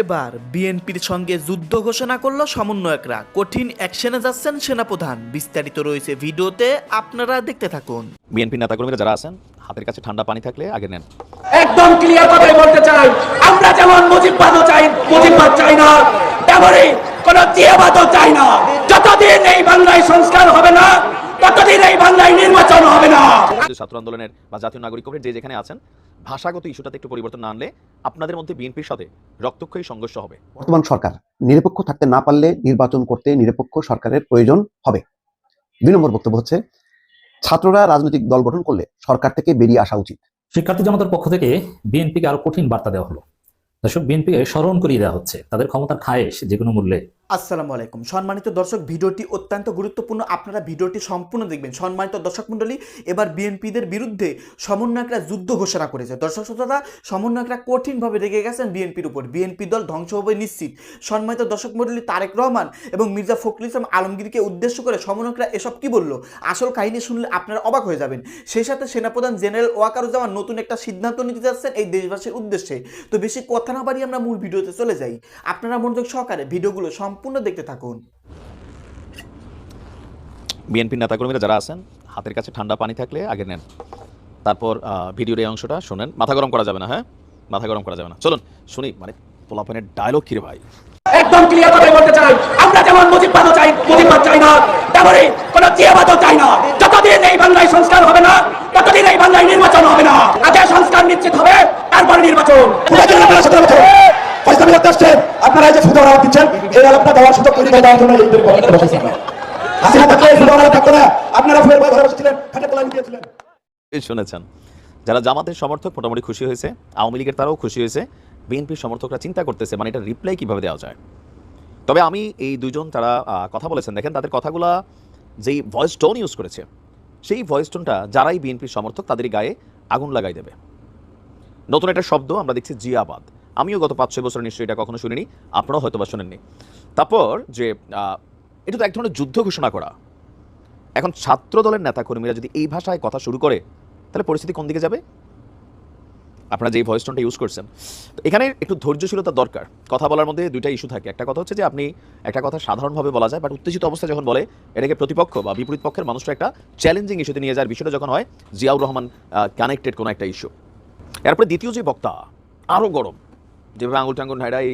এবার বিএনপির সঙ্গে যুদ্ধ ঘোষণা করল সমন্বয়করা। কঠিন অ্যাকশনে যাচ্ছেন সেনাপ্রধান। বিস্তারিত রয়েছে ভিডিওতে আপনারা দেখতে থাকুন। বিএনপি নেতাকর্মীরা যারা আছেন হাতের কাছে ঠান্ডা পানি থাকলে আগে নেন। একদম ক্লিয়ার কথাই বলতে চাই আমরা যেমন মুজিববাদও চাই মুজিববাদ চাই না তেমনই কোন জিয়াবাদও চাই না। যতদিন এই বাংলায় সংস্কার হবে না ততদিন এই বাংলায় নির্বাচন হবে না। ছাত্র আন্দোলনের বা জাতীয় নাগরিক কমিটির যে যেখানে আছেন ভাষাগত ইস্যুটাতে একটু পরিবর্তন না আনলে আপনাদের মধ্যে বিএনপির সাথে রক্তক্ষয়ী সংঘর্ষ হবে। বর্তমান সরকার নিরপেক্ষ থাকতে না পারলে নির্বাচন করতে নিরপেক্ষ সরকারের প্রয়োজন হবে। দুই নম্বর বক্তব্য হচ্ছে ছাত্ররা রাজনৈতিক দল গঠন করলে সরকার থেকে বেরিয়ে আসা উচিত। শিক্ষার্থী জনতার পক্ষ থেকে বিএনপিকে আরও কঠিন বার্তা দেওয়া হলো। দর্শক বিএনপিকে স্মরণ করিয়ে দেওয়া হচ্ছে তাদের ক্ষমতার খায়েশ যে কোনো মূল্যে আসসালামু আলাইকুম। সম্মানিত দর্শক, ভিডিওটি অত্যন্ত গুরুত্বপূর্ণ। আপনারা ভিডিওটি সম্পূর্ণ দেখবেন। সম্মানিত দর্শক মণ্ডলী, এবার বিএনপিদের বিরুদ্ধে সমন্বয়করা যুদ্ধ ঘোষণা করেছে। দর্শক শ্রোতারা, সমন্বয়করা কঠিনভাবে রেগে গেছেন বিএনপির উপর। বিএনপি দল ধ্বংস হবে নিশ্চিত। সম্মানিত দর্শক মণ্ডলী, তারেক রহমান এবং মির্জা ফখরুল ইসলাম আলমগীরকে উদ্দেশ্য করে সমন্বয়করা এসব কি বলল? আসল কাহিনী শুনলে আপনারা অবাক হয়ে যাবেন। সেই সাথে সেনাপ্রধান জেনারেল ওয়াকারুজ্জামান নতুন একটা সিদ্ধান্ত নিতে যাচ্ছেন এই দেশবাসীর উদ্দেশ্যে। তো বেশি কথা না বাড়িয়ে আমরা মূল ভিডিওতে চলে যাই। আপনারা মনোযোগ সহকারে ভিডিওগুলো সম্পূর্ণ দেখতে থাকুন। বিএনপির নেতাকর্মীরা যারা আছেন হাতের কাছে ঠান্ডা পানি থাকলে আগে নেন। তারপর ভিডিওর এই অংশটা শোনেন। মাথা গরম করা যাবে না হ্যাঁ? মাথা গরম করা যাবে না। চলুন শুনি মানে পোলাপানের ডায়লগ কিরে ভাই? একদম ক্লিয়ার কথাই বলতে চাই। আমরা যেমন মুজিববাদও চাই মুজিববাদ চাই না। তেমনই কোন জিয়াবাদও চাই না। যতদিন এই বাংলায় সংস্কার হবে না ততদিন এই বাংলায় নির্বাচন হবে না। আগে সংস্কার নিশ্চিত হবে তারপরে নির্বাচন। আপনারা যে দিচ্ছেন, এই আলাপটা দেওয়ার সুযোগ তৈরি করে দেওয়ার জন্য এই শুনেছেন, যারা জামাতের সমর্থক মোটামুটি খুশি হয়েছে, আওয়ামী লীগের তারাও খুশি হয়েছে, বিএনপির সমর্থকরা চিন্তা করতেছে মানে এটা রিপ্লাই কীভাবে দেওয়া যায়? তবে আমি এই দুজন তারা কথা বলেছেন, দেখেন তাদের কথাগুলা যেই ভয়েস টোন ইউজ করেছে, সেই ভয়েস টোনটা যারাই বিএনপির সমর্থক তাদের গায়ে আগুন লাগাই দেবে। নতুন একটা শব্দ আমরা দেখছি জিয়াবাদ। আমিও গত পাঁচ ছয় বছর নিশ্চয়ই এটা কখনো শুনিনি, আপনারাও হয়তো বা শোনেননি। তারপর যে এটা তো এক ধরনের যুদ্ধ ঘোষণা করা। এখন ছাত্র দলের নেতাকর্মীরা যদি এই ভাষায় কথা শুরু করে, তাহলে পরিস্থিতি কোন দিকে যাবে? আপনারা যেই ভয়েস টোনটা ইউজ করছেন। তো এখানে একটু ধৈর্যশীলতা দরকার। কথা বলার মধ্যে দুইটা ইস্যু থাকে। একটা কথা হচ্ছে যে, আপনি একটা কথা সাধারণভাবে বলা যায় বাট উত্তেজিত অবস্থা যখন বলে, এটাকে প্রতিপক্ষ বা বিপরীত পক্ষের মানুষটা একটা চ্যালেঞ্জিং ইস্যুতে নিয়ে যাওয়ার বিষয়টা যখন হয়, জিয়াউর রহমান কানেক্টেড কোনো একটা ইস্যু এরপরে দ্বিতীয় যে বক্তা আরও গরম। যেভাবে আঙুল টাঙ্গুল নাইরা এই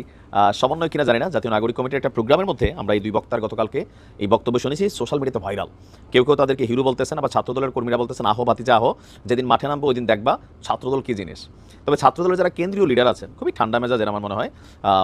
সমন্বয় কিনা জানি না। জাতীয় নাগরিক কমিটির একটা প্রোগ্রামের মধ্যে আমরা এই দুই বক্তার গতকালকে এই বক্তব্য শুনেছি। সোশ্যাল মিডিয়াতে ভাইরাল কেউ কেউ তাদেরকে হিরো বলতেছেন আবার ছাত্রদলের কর্মীরা বলতেছেন আহো বাতিজা আহো, যেদিন মাঠে নামবো ওই দিন দেখবা ছাত্রদল কী জিনিস? তবে ছাত্রদলের যারা কেন্দ্রীয় লিডার আছেন, খুবই ঠান্ডা মেজাজের আমার মনে হয়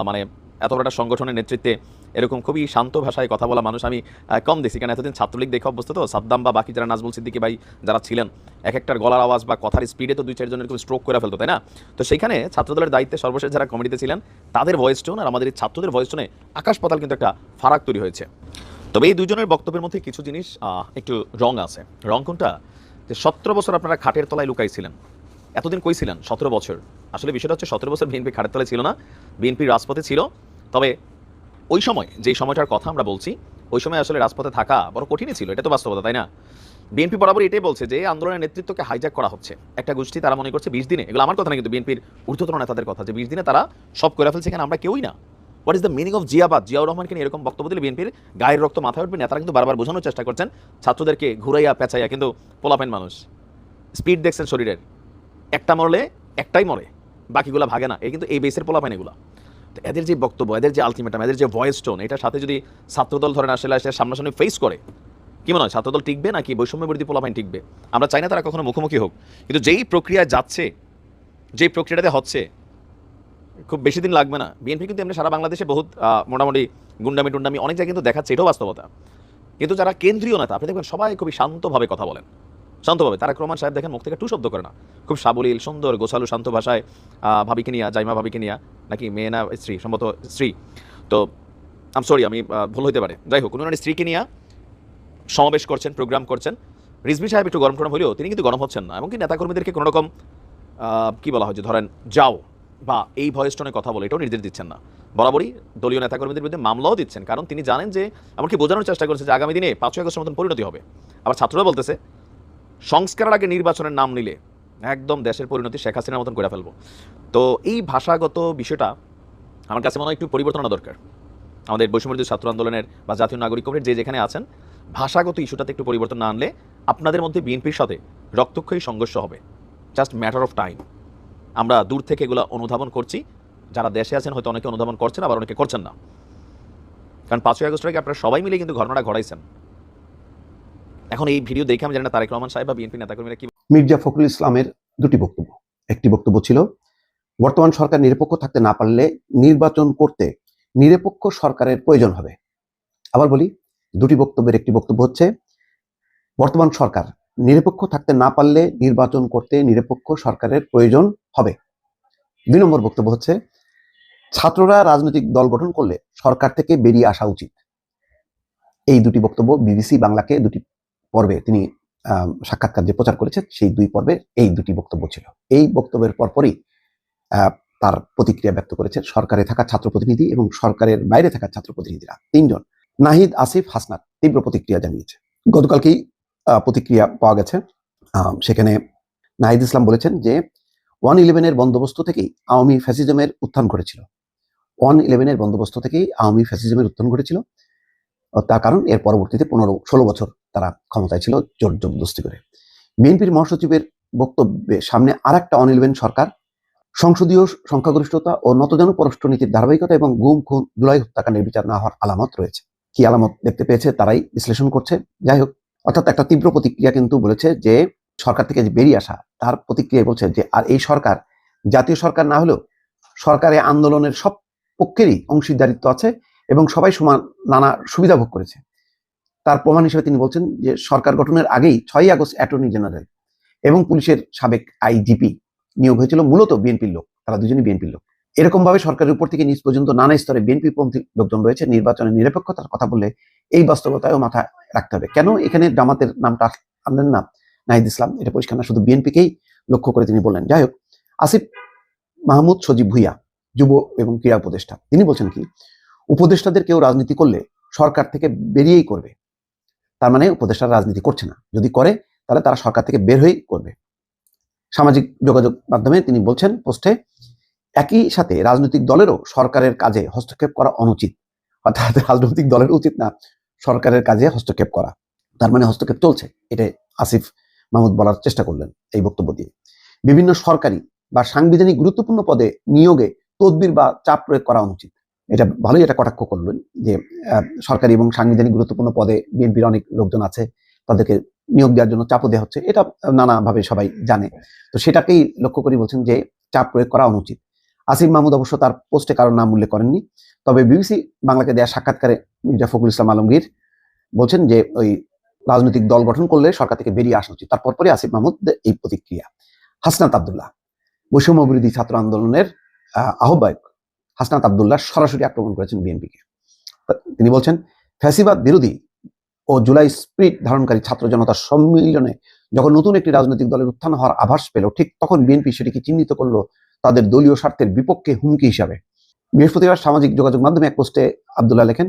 মানে এত বড় একটা সংগঠনের নেতৃত্বে এরকম খুবই শান্ত ভাষায় কথা বলা মানুষ আমি কম দেখছি কারণ এতদিন ছাত্রলীগ দেখে অভ্যস্ত তো, সাদ্দাম বা বাকি যারা নাজবুল সিদ্দিকি ভাই যারা ছিলেন এক একটার গলার আওয়াজ বা কথার স্পিডে তো দুই চারজন এরকম স্ট্রোক করে ফেলতো, তাই না? তো সেইখানে ছাত্রদলের দায়িত্বে সর্বশেষ যারা কমিটিতে ছিলেন, তাদের ভয়েস টোন আর আমাদের এই ছাত্রদের ভয়েস টোনে আকাশ পাতাল কিন্তু একটা ফারাক তৈরি হয়েছে। তবে এই দুজনের বক্তব্যের মধ্যে কিছু জিনিস একটু রং আছে। রং কোনটা? যে সতেরো বছর আপনারা খাটের তলায় লুকাইছিলেন। এতদিন কই ছিলেন? সতেরো বছর। আসলে বিষয়টা হচ্ছে সতেরো বছর বিএনপি খাটের তলায় ছিল না। বিএনপি রাজপথে ছিল। তবে ওই সময়, যেই সময়টার কথা আমরা বলছি, ওই সময় আসলে রাজপথে থাকা বড় কঠিনই ছিল, এটা তো বাস্তবতা, তাই না? বিএনপি বরাবর এটাই বলছে যে আন্দোলনের নেতৃত্বকে হাইজ্যাক করা হচ্ছে। একটা গোষ্ঠী তারা মনে করছে বিশ দিনে, এগুলো আমার কথা না, কিন্তু বিএনপির ঊর্ধ্বতন নেতাদের কথা, যে বিশ দিনে তারা সব করে ফেলছে এখানে, আমরা কেউই না। What is the meaning of জিয়াবাদ? Ziaur রহমানকে এরকম বক্তব্য দিলে বিএনপির গায়ের রক্ত মাথায় উঠবে, নেতারা কিন্তু বারবার বোঝানোর চেষ্টা করছেন, ছাত্রদেরকে ঘুরাইয়া পেঁচাইয়া, কিন্তু পোলাপেন মানুষ। স্পিড দেখছেন শরীরের। একটা মরলে একটাই মরে, বাকিগুলো ভাগে না। এই কিন্তু এই বেসের পোলাপেন এগুলো। এদের যে বক্তব্য, এদের যে আলটিমেটাম এদের যে ভয়েস টোন এটার সাথে যদি ছাত্রদল ধরেন আসলে আসলে সামনাসামনি ফেস করে, কি মনে হয়? ছাত্রদল টিকবে নাকি বৈষম্য বিরোধী পোলাপাইন টিকবে? আমরা চাই না তারা কখনো মুখোমুখি হোক। কিন্তু যেই প্রক্রিয়া যাচ্ছে, যেই প্রক্রিয়াটাতে হচ্ছে, খুব বেশি দিন লাগবে না। বিএনপি কিন্তু এমনি সারা বাংলাদেশে বহুত মোটামুটি গুন্ডামি টুন্ডামি অনেক জায়গায় কিন্তু দেখাচ্ছে, এটাও বাস্তবতা। কিন্তু যারা কেন্দ্রীয় নেতা, আপনি দেখবেন সবাই খুবই শান্তভাবে কথা বলেন। শান্তভাবে। তারা রহমান সাহেব দেখেন, মুখ থেকে টু শব্দ করে না। খুব সাবলীল, সুন্দর, গোছালু, শান্ত ভাষায় ভাবিকে নিয়া, জাইমা ভাবিকে নিয়া, নাকি মেয়ে না স্ত্রী, সম্ভবত স্ত্রী। তো আম সরি আমি ভুল হইতে পারে। যাই হোক উনি স্ত্রীকে নিয়ে সমাবেশ করছেন, প্রোগ্রাম করছেন। রিজভি সাহেব একটু গরম টরম হলেও তিনি কিন্তু গরম হচ্ছেন না, এমনকি নেতাকর্মীদেরকে কোনো রকম কি বলা হয় যে ধরেন, যাও বা এই ভয়েস টোনে কথা বলে, এটাও নির্দেশ দিচ্ছেন না। বরাবরই দলীয় নেতাকর্মীদের বিরুদ্ধে মামলাও দিচ্ছেন, কারণ তিনি জানেন যে এমনকি বোঝানোর চেষ্টা করেছে যে আগামী দিনে পাঁচই আগস্টের মতন পরিণতি হবে। আবার ছাত্ররা বলতেছে সংস্কারের আগে নির্বাচনের নাম নিলে একদম দেশের পরিণতি শেখ হাসিনার মতন করে ফেলব। তো এই ভাষাগত বিষয়টা আমার কাছে মনে হয় একটু পরিবর্তন দরকার। আমাদের বৈষম্যবিরোধী ছাত্র আন্দোলনের বা জাতীয় নাগরিক কমিটির যে যেখানে আছেন, ভাষাগত ইস্যুটাতে একটু পরিবর্তন না আনলে আপনাদের মধ্যে বিএনপির সাথে রক্তক্ষয়ী সংঘর্ষ হবে। Just matter of time. আমরা দূর থেকে এগুলো অনুধাবন করছি। যারা দেশে আছেন হয়তো অনেকে অনুধাবন করছেন, আবার অনেকে করছেন না। কারণ পাঁচই আগস্ট আগে আপনারা সবাই মিলে কিন্তু ঘটনাটা ঘটাইছেন। এখন এই ভিডিও দেখে আমি জানি না তারেক রহমান সাহেব বা বিএনপি নেতাকর্মীরা কি মির্জা ফখরুল ইসলামের দুটি বক্তব্য। একটি বক্তব্য ছিল, বর্তমান সরকার নিরপেক্ষ থাকতে না পারলে নির্বাচন করতে নিরপেক্ষ সরকারের প্রয়োজন হবে। আবার বলি, দুটি বক্তব্যের একটি বক্তব্য হচ্ছে, বর্তমান সরকার নিরপেক্ষ থাকতে না পারলে নির্বাচন করতে নিরপেক্ষ সরকারের প্রয়োজন হবে। দুই নম্বর বক্তব্য হচ্ছে, ছাত্ররা রাজনৈতিক দল গঠন করলে সরকার থেকে বেরিয়ে আসা উচিত। এই দুটি বক্তব্য বিবিসি বাংলাকে দুটি পর্বে তিনি সাক্ষাৎকার যে প্রচার করেছে সেই দুই পর্বে এই দুটি বক্তব্য ছিল। এই বক্তব্যের পরপরই তার প্রতিক্রিয়া ব্যক্ত করেছে সরকারে থাকা ছাত্র প্রতিনিধি এবং সরকারের বাইরে থাকা ছাত্র প্রতিনিধিরা তিনজন। নাহিদ, আসিফ, হাসনাত তীব্র প্রতিক্রিয়া জানিয়েছে। গতকালকেই প্রতিক্রিয়া পাওয়া গেছে। সেখানে নাহিদ ইসলাম বলেছেন যে, ওয়ান ইলেভেনের বন্দোবস্ত থেকেই আওয়ামী ফ্যাসিজমের উত্থান ঘটেছিল। ওয়ান ইলেভেনের বন্দোবস্ত থেকেই আওয়ামী ফ্যাসিজমের উত্থান ঘটেছিল। তার কারণ এর পরবর্তীতে পনেরো, ষোলো বছর তারা ক্ষমতায় ছিল জোর জবরদস্তি করে। বিএনপির মহাসচিবের বক্তব্যে সামনে আর একটা অনিলবেন সরকার, সংসদীয় সংখ্যাগরিষ্ঠতা ও নতজন পররাষ্ট্রনীতির ধারাবাহিকতা এবং গুম, খুন জুলাই হত্যাকাণ্ডের বিচার না হওয়ার আলামত রয়েছে। কি আলামত দেখতে পেয়েছে তারাই বিশ্লেষণ করছে। যাই হোক, অর্থাৎ একটা তীব্র প্রতিক্রিয়া কিন্তু বলেছে যে সরকার থেকে যে বেরিয়ে আসা, তার প্রতিক্রিয়ায় বলছে যে আর এই সরকার, জাতীয় সরকার না হলেও সরকারে আন্দোলনের সব পক্ষেরই অংশীদারিত্ব আছে। এবং সবাই সমান নানা সুবিধা ভোগ করেছে। তার প্রমাণ হিসেবে তিনি বলছেন যে, সরকার গঠনের আগেই ছয়ই আগস্ট অ্যাটর্নি জেনারেল এবং পুলিশের সাবেক আইজিপি নিয়োগ হয়েছিল। মূলত বিএনপির লোক, তারা দুজনই বিএনপির লোক। এরকম ভাবে সরকারের উপর থেকে নিচ পর্যন্ত নানা স্তরে বিএনপি পন্থী লোকজন রয়েছে। নির্বাচনের নিরপেক্ষতার কথা বললে এই বাস্তবতায়ও মাথায় রাখতে হবে। কেন এখানে জামাতের নামটা আনলেন না নাহিদ ইসলাম? এটা পরিষ্কার না, শুধু বিএনপিকেই লক্ষ্য করে তিনি বললেন। যাই হোক, আসিফ মাহমুদ সজীব ভুইয়া, যুব এবং ক্রীড়া উপদেষ্টা, তিনি বলছেন কি উপদেষ্টাদের কেউ রাজনীতি করলে সরকার থেকে বেরিয়েই করবে। তার মানে উপদেষ্টারা রাজনীতি করছে না। যদি করে, তাহলে তারা সরকার থেকে বের হয়েই করবে। সামাজিক যোগাযোগ মাধ্যমে তিনি বলছেন, পোস্টে, একই সাথে রাজনৈতিক দলেরও সরকারের কাজে হস্তক্ষেপ করা অনুচিত। অর্থাৎ রাজনৈতিক দলের উচিত না, সরকারের কাজে হস্তক্ষেপ করা। তার মানে হস্তক্ষেপ চলছে এটা আসিফ মাহমুদ বলার চেষ্টা করলেন এই বক্তব্য দিয়ে। বিভিন্ন সরকারি বা সাংবিধানিক গুরুত্বপূর্ণ পদে নিয়োগে তদবির বা চাপ প্রয়োগ করা অনুচিত। এটা ভালোই এটা কটাক্ষ করলেন যে সরকারি এবং সাংবিধানিক গুরুত্বপূর্ণ পদে বিএনপির অনেক লোকজন আছে তাদেরকে নিয়োগ দেওয়ার জন্য চাপও দেওয়া হচ্ছে এটা নানাভাবে সবাই জানে। তো সেটাকেই লক্ষ্য করে বলছেন যে চাপ প্রয়োগ করা অনুচিত। আসিফ মাহমুদ অবশ্য তার পোস্টে কারোর নাম উল্লেখ করেননি তবে বিবিসি বাংলাকে দেওয়া সাক্ষাৎকারে মির্জা ফখরুল ইসলাম আলমগীর বলছেন যে ওই রাজনৈতিক দল গঠন করলে সরকার থেকে বেরিয়ে আসা উচিত। তারপর পরে আসিফ মাহমুদ এই প্রতিক্রিয়া। হাসনাত আবদুল্লাহ বৈষম্য বিরোধী ছাত্র আন্দোলনের আহ, আহ্বায়ক। হাসনাত আবদুল্লাহ সরাসরি আক্রমণ করেছেন বিএনপিকে। তিনি বলছেন, ফ্যাসিবাদ বিরোধী ও জুলাই স্পিরিট ধারণকারী ছাত্র জনতার সম্মিলনে যখন নতুন একটি রাজনৈতিক দলের উত্থান হওয়ার আভাস পেল, ঠিক তখন বিএনপি সেটিকে চিহ্নিত করল তাদের দলীয় স্বার্থের বিপক্ষে হুমকি হিসাবে। বৃহস্পতিবার সামাজিক যোগাযোগ মাধ্যমে এক পোস্টে আবদুল্লাহ লেখেন,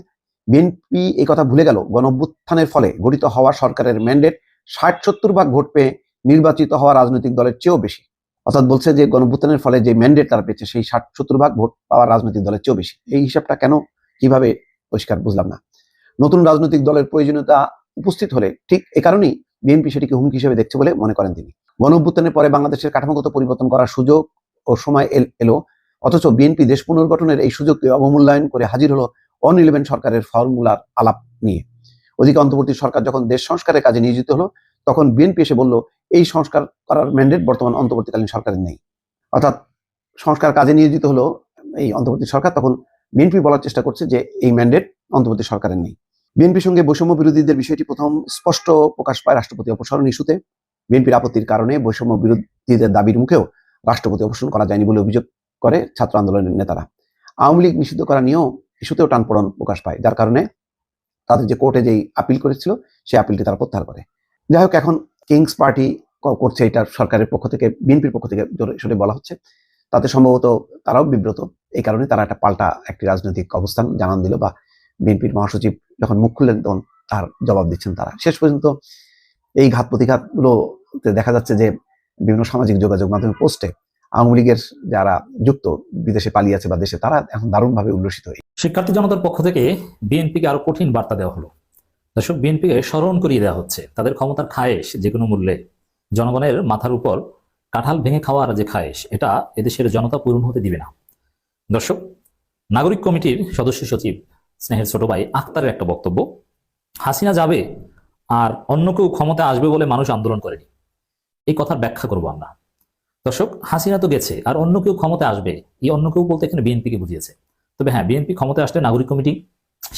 বিএনপি এই কথা ভুলে গেল, গণভ্যুত্থানের ফলে গঠিত হওয়া সরকারের ম্যান্ডেট ষাট সত্তর ভাগ ভোট পেয়ে নির্বাচিত হওয়া রাজনৈতিক দলের চেয়েও বেশি। অর্থাৎ বলছে যে গণভুত্থানের ফলে যে ম্যান্ডেট তারা পেয়েছে, সেই ষাট সত্তর ভাগ ভোট পাওয়া রাজনৈতিক দলের চেয়েও বেশি। এই হিসাবটা কেন, কীভাবে পরিষ্কার বুঝলাম না। নতুন রাজনৈতিক দলের প্রয়োজনীয়তা উপস্থিত হলে ঠিক এ কারণেই বিএনপি সেটিকে হুমকি হিসেবে দেখছে বলে মনে করেন তিনি। গণঅভ্যুত্থানের পরে বাংলাদেশের কাঠামোগত পরিবর্তন করার সুযোগ ও সময় এল- এলো, অথচ বিএনপি দেশ পুনর্গঠনের এই সুযোগকে অবমূল্যায়ন করে হাজির হলো অন ইলেভেন সরকারের ফর্মুলার আলাপ নিয়ে। ওদিকে অন্তর্বর্তী সরকার যখন দেশ সংস্কারের কাজে নিয়োজিত হলো তখন বিএনপি এসে বলল, এই সংস্কার করার ম্যান্ডেট বর্তমান অন্তর্বর্তীকালীন সরকারের নেই। অর্থাৎ সংস্কার কাজে নিয়োজিত হলো এই অন্তর্বর্তী সরকার, তখন বিএনপি বলার চেষ্টা করছে যে এই ম্যান্ডেট অন্তর্বর্তী সরকারের নেই। বিএনপির সঙ্গে বৈষম্য বিরোধীদের বিষয়টি প্রথম স্পষ্ট প্রকাশ পায় রাষ্ট্রপতি অপসারণ ইস্যুতে। বিএনপির আপত্তির কারণে বৈষম্য বিরোধীদের দাবির মুখেও রাষ্ট্রপতি অপসারণ করা যায়নি বলে অভিযোগ করে ছাত্র আন্দোলনের নেতারা। আওয়ামী লীগ নিষিদ্ধ করা নিয়েও ইস্যুতেও টানপড়ন প্রকাশ পায়, যার কারণে তাদের যে কোর্টে যেই আপিল করেছিল, সেই আপিলটি তারা প্রত্যাহার করে। যাই হোক এখন কিংস পার্টি করছে এটা সরকারের পক্ষ থেকে, বিএনপির পক্ষ থেকে জোরে বলা হচ্ছে। তাতে সম্ভবত তারাও বিব্রত। এই কারণে তারা একটা পাল্টা একটি রাজনৈতিক অবস্থান জানান দিল বা বিএনপির মহাসচিব যখন মুখ খুললেন তখন তার জবাব দিচ্ছেন তারা। শেষ পর্যন্ত এই ঘাত প্রতিঘাতগুলো দেখা যাচ্ছে যে বিভিন্ন সামাজিক যোগাযোগ মাধ্যমে পোস্টে আওয়ামী লীগের যারা যুক্ত বিদেশে পালিয়ে আছে বা দেশে, তারা এখন দারুণভাবে উল্লসিত হয়ে শিক্ষার্থী জনতার পক্ষ থেকে বিএনপিকে আরও কঠিন বার্তা দেওয়া হলো। দর্শক, বিএনপিকে স্মরণ করিয়ে দেওয়া হচ্ছে। তাদের ক্ষমতার খায়েশ যে কোনো মূল্যে জনগণের মাথার উপর কাঁঠাল ভেঙে খাওয়ার যে খায়েশ, এটা এদেশের জনতা পূরণ হতে দিবে না। দর্শক, নাগরিক কমিটির সদস্য সচিব স্নেহের ছোট ভাই আক্তারের একটা বক্তব্য, হাসিনা যাবে আর অন্য কেউ ক্ষমতা আসবে বলে মানুষ আন্দোলন করেনি। এই কথার ব্যাখ্যা করব আমরা। দর্শক, হাসিনা তো গেছে আর অন্য কেউ ক্ষমতা আসবে, এই অন্য কেউ বলতে এখানে বিএনপিকে বুঝিয়েছে। তবে হ্যাঁ বিএনপি ক্ষমতায় আসলে নাগরিক কমিটি,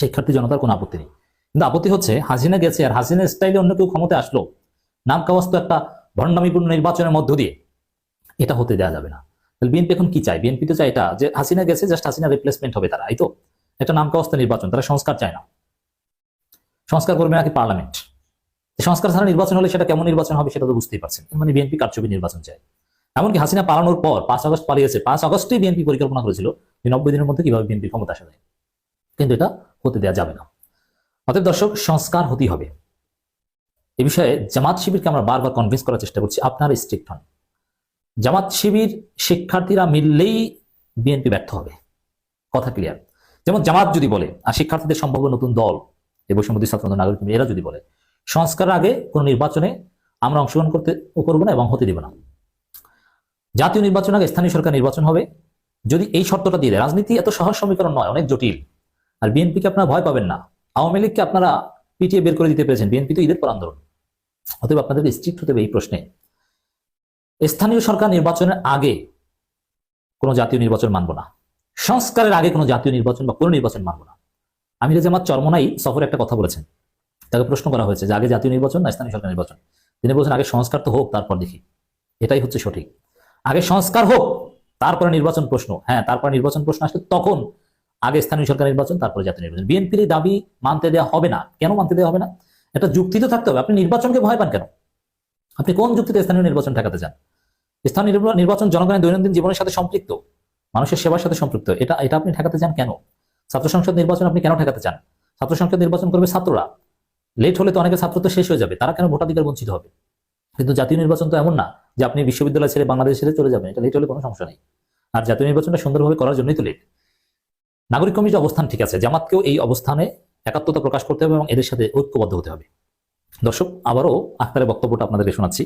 শিক্ষার্থী জনতার কোনো আপত্তি নেই। কিন্তু আপত্তি হচ্ছে হাসিনা গেছে আর হাসিনার স্টাইলে অন্য কেউ ক্ষমতায় আসলো। নাম কাওয়াজ তো একটা ভণ্ডামিপূর্ণ নির্বাচনের মধ্য দিয়ে। এটা হতে দেওয়া যাবে না। তাহলে বিএনপি এখন কি চায়? বিএনপি তো চায় এটা, যে হাসিনা গেছে জাস্ট হাসিনা রিপ্লেসমেন্ট হবে তারা, এই তো? একটা নাম কাওয়াজ নির্বাচন, তারা সংস্কার চায় না। সংস্কার করবে নাকি পার্লামেন্ট? সংস্কার ছাড়া নির্বাচন হলে সেটা কেমন নির্বাচন হবে সেটা তো বুঝতেই পারছেন। মানে বিএনপি কারচুপি নির্বাচন চায়। এমনকি হাসিনা পালানোর পর, পাঁচ আগস্ট পালিয়েছে, পাঁচ আগস্টে বিএনপি পরিকল্পনা করেছিল যে নব্বই দিনের মধ্যে কীভাবে বিএনপি ক্ষমতা আসা যায়। কিন্তু এটা হতে দেওয়া যাবে না। অতএব দর্শক, সংস্কার হতেই হবে। এ বিষয়ে জামাত শিবিরকে আমরা বারবার কনভিন্স করার চেষ্টা করছি, আপনারা স্ট্রিক্ট হন। জামাত শিবির শিক্ষার্থীরা মিললেই বিএনপি ব্যর্থ হবে। কথা ক্লিয়ার যেমন জামাত যদি বলে, আর শিক্ষার্থীদের সম্ভাব্য নতুন দল, এ বৈষম্যদী ছাত্র নাগরিক এরা যদি বলে সংস্কার আগে কোনো নির্বাচনে আমরা অংশগ্রহণ করতে করব না এবং হতে দেব না। জাতীয় নির্বাচন আগে স্থানীয় সরকার নির্বাচন হবে। যদি এই শর্তটা দিয়ে দেয়, রাজনীতি এত সহজ সমীকরণ নয়, অনেক জটিল। আর বিএনপিকে আপনারা ভয় পাবেন না। আওয়ামী লীগকে আপনারা পিটিয়ে বের করে দিতে পেরেছেন। বিএনপি তো ঈদের পর আন্দোলন। অতএব আপনাদেরকে স্ট্রিক্ট হতে হবে এই প্রশ্নে। স্থানীয় সরকার নির্বাচনের আগে কোনো জাতীয় নির্বাচন মানব না। সংস্কারের আগে কোনো জাতীয় নির্বাচন বা কোনো নির্বাচন মানব না। আমির জামাত চরমনাই সফরে একটা কথা বলেছেন। তাকে প্রশ্ন করা হয়েছে যে আগে জাতীয় নির্বাচন না স্থানীয় সরকার নির্বাচন? তিনি বলছেন, আগে সংস্কার তো হোক, তারপর দেখি। এটাই হচ্ছে সঠিক। আগে সংস্কার হোক, তারপরে নির্বাচন প্রশ্ন। হ্যাঁ তারপরে নির্বাচন প্রশ্ন আসলে তখন আগে স্থানীয় সরকার নির্বাচন, তারপরে জাতীয় নির্বাচন। বিএনপির দাবি মানতে দেওয়া হবে না। কেন মানতে দেওয়া হবে না? এটা যুক্তি তো থাকতে হবে। আপনি নির্বাচনকে ভয় পান কেন? আপনি কোন যুক্তিতে স্থানীয় নির্বাচন ঠেকাতে চান? স্থানীয় নির্বাচন জনগণের দৈনন্দিন জীবনের সাথে সম্পৃক্ত। মানুষের সেবার সাথে সম্পৃক্ত। এটা এটা আপনি ঠেকাতে চান কেন? ছাত্র সংসদ নির্বাচন আপনি কেন ঠেকাতে চান? ছাত্র সংসদ নির্বাচন করবে ছাত্ররা। লেট হলে তো অনেকে ছাত্র তো শেষ হয়ে যাবে। তারা কেন ভোটাধিকার বঞ্চিত হবে? কিন্তু জাতীয় নির্বাচন তো এমন না যে আপনি বিশ্ববিদ্যালয় ছেড়ে বাংলাদেশ ছেড়ে চলে যাবেন। এটা লেট হলে কোনো সমস্যা নেই। আর জাতীয় নির্বাচনটা সুন্দরভাবে করার জন্যই তো লেট নাগরিক কমিটির অবস্থান ঠিক আছে, জামাতকেও এই অবস্থানে একাত্মতা প্রকাশ করতে হবে এবং এদের সাথে ঐক্যবদ্ধ হতে হবে। দর্শক, আবারও আখতারের বক্তব্যটা আপনাদেরকে শোনাচ্ছি।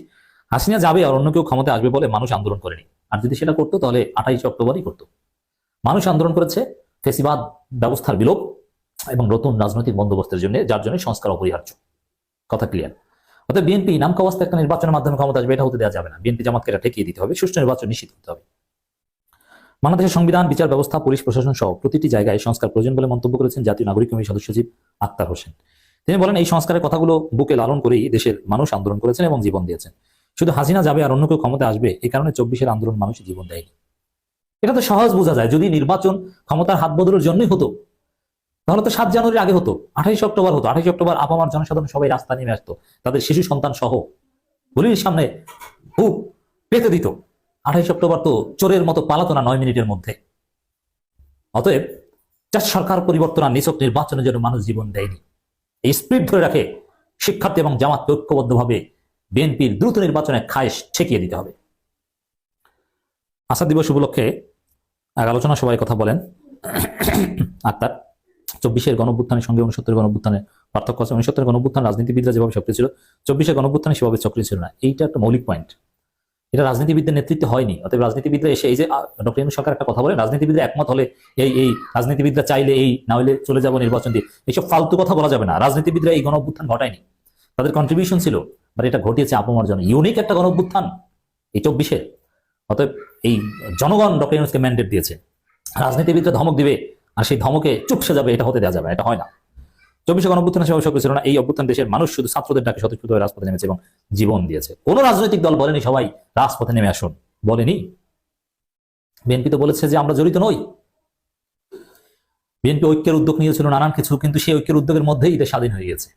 হাসিনা যাবে আর অন্য কেউ ক্ষমতায় আসবে বলে মানুষ আন্দোলন করেনি। আর যদি সেটা করতো, তাহলে আঠাইশে অক্টোবরই করতো। মানুষ আন্দোলন করেছে ফেসিবাদ ব্যবস্থার বিলোপ এবং নতুন রাজনৈতিক বন্দোবস্তের জন্য, যার জন্য সংস্কার অপরিহার্য। কথা ক্লিয়ার অর্থাৎ বিএনপি নামকা অবস্থা একটা নির্বাচনের মাধ্যমে ক্ষমতা আসবে, এটা হতে দেওয়া যাবে না। বিএনপি জামাতকে এটা ঠেকিয়ে দিতে হবে, সুষ্ঠু নির্বাচন নিশ্চিত করতে হবে। বাংলাদেশের সংবিধান, বিচার ব্যবস্থা, পুলিশ প্রশাসন সহ প্রতিটি জায়গায় সংস্কার প্রয়োজন বলে মন্তব্য করেছেন জাতীয় নাগরিক কমিটির সদস্য সচিব আক্তার হোসেন। তিনি বলেন, এই সংস্কারের কথাগুলো বুকে লালন করেই দেশের মানুষ আন্দোলন করেছেন এবং জীবন দিয়েছেন। শুধু হাসিনা যাবে আর অন্য কেউ ক্ষমতা আসবে এই কারণে চব্বিশের আন্দোলন মানুষ জীবন দেয়নি। এটা তো সহজ বোঝা যায়, যদি নির্বাচন ক্ষমতার হাত বদলের জন্যই হতো, তাহলে তো সাত জানুয়ারির আগে হতো, আঠাইশ অক্টোবর হতো, আঠাইশ অক্টোবর আপামার জনসাধারণ সবাই রাস্তা নেমে আসতো, তাদের শিশু সন্তান সহ। গুলির সামনে হুক পেতে দিত। আঠাইশ অক্টোবর তো চোরের মতো পালাতো না নয় মিনিটের মধ্যে। অতএব যা সরকার পরিবর্তন আর নিছক নির্বাচনের জন্য মানুষ জীবন দেয়নি। এই স্পিড ধরে রাখে শিক্ষার্থী এবং জামাতকে ঐক্যবদ্ধভাবে বিএনপির দ্রুত নির্বাচনে খায়েশ ঠেকিয়ে দিতে হবে। আশা দিবস উপলক্ষে আলোচনা সবাই কথা বলেন আক্তার। চব্বিশের গণভ্যুত্থানের সঙ্গে উনসত্তরের গণভ্যুত্থানের পার্থক্য আছে। উনসত্তরের গণভ্যুত্থান রাজনীতিবিদরা যেভাবে সক্রিয় ছিল, চব্বিশের গণভ্যুত্থানে সেভাবে সক্রিয় ছিল না। এইটা একটা মৌলিক পয়েন্ট এটা রাজনীতিবিদদের নেতৃত্বে হয়নি। অতএব রাজনীতিবিদরা এসে এই যে ডক্টর ইনু সরকার একটা কথা বলে রাজনীতিবিদরা একমত হলে এই এই রাজনীতিবিদরা চাইলে এই, না হলে চলে যাব নির্বাচন দিয়ে। এইসব ফালতু কথা বলা যাবে না। রাজনীতিবিদরা এই গণভ্যুত্থান ঘটায়নি। তাদের কন্ট্রিবিউশন ছিল বাট এটা ঘটিয়েছে আপমার জন্য। ইউনিক একটা গণভ্যুত্থান এই চব্বিশের। অতএব এই জনগণ ডক্টর ইউনুসকে ম্যান্ডেট দিয়েছে। রাজনীতিবিদরা ধমক দিবে, আর সেই ধমকে চুপসে যাবে, এটা হতে দেওয়া যাবে এটা হয় না। চব্বিশে গণভ্যুত্থানের সেবা সক্রিয় ছিল না, এই অভ্যুত্থান দেশের মানুষ শুধু ছাত্রদের ডাকে স্বতঃস্ফূর্তভাবে রাজপথে নেমেছে এবং জীবন দিয়েছে। কোন রাজনৈতিক দল বলেনি সবাই রাজপথে নেমে আসুন। বলেনি। বিএনপি তো বলেছে যে আমরা জড়িত নই। বিএনপি ঐক্যের উদ্যোগ নিয়েছিল নানান কিছু, কিন্তু সেই ঐক্যের উদ্যোগের মধ্যেই এটা স্বাধীন হয়ে গেছে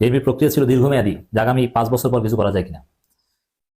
বিএনপির প্রক্রিয়া ছিল দীর্ঘমেয়াদী, যে আগামী পাঁচ বছর পর কিছু করা যায় কিনা।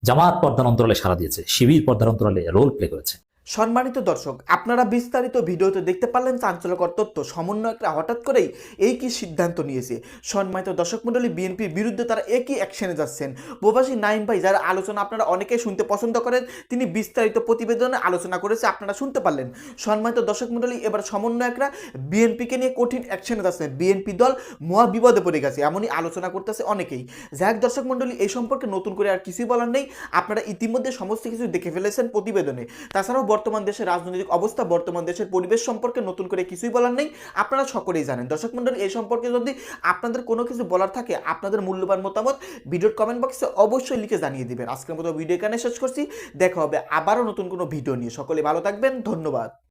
জামাত পর্দার অন্তরালে সারা দিয়েছে, শিবির পর্দার অন্তরালে রোল প্লে করেছে। সম্মানিত দর্শক, আপনারা বিস্তারিত ভিডিওতে দেখতে পারলেন চাঞ্চল্যকর তথ্য। সমন্বয়করা হঠাৎ করেই এই কি সিদ্ধান্ত নিয়েছে। সম্মানিত দর্শক মণ্ডলী, বিএনপির বিরুদ্ধে তারা একই অ্যাকশনে যাচ্ছেন। প্রবাসী নাইম ভাই, যার আলোচনা আপনারা অনেকেই শুনতে পছন্দ করেন, তিনি বিস্তারিত প্রতিবেদনে আলোচনা করেছে, আপনারা শুনতে পারলেন। সম্মানিত দর্শক মণ্ডলী, এবার সমন্বয়করা বিএনপিকে নিয়ে কঠিন অ্যাকশনে যাচ্ছেন। বিএনপি দল মহা বিপদে পড়ে গেছে, এমনই আলোচনা করতেছে অনেকেই। যাক দর্শক মণ্ডলী, এই সম্পর্কে নতুন করে আর কিছুই বলার নেই। আপনারা ইতিমধ্যে সমস্ত কিছু দেখে ফেলেছেন প্রতিবেদনে। তাছাড়াও বর্তমান দেশের রাজনৈতিক অবস্থা, বর্তমান দেশের পরিবেশ সম্পর্কে নতুন করে কিছুই বলার নেই। আপনারা সকলেই জানেন। দর্শক মন্ডল এই সম্পর্কে যদি আপনাদের কোনো কিছু বলার থাকে, আপনাদের মূল্যবান মতামত ভিডিওর কমেন্ট বক্সে অবশ্যই লিখে জানিয়ে দেবেন। আজকের মতো ভিডিও এখানে শেষ করছি। দেখা হবে আবারও নতুন কোনো ভিডিও নিয়ে। সকলে ভালো থাকবেন। ধন্যবাদ।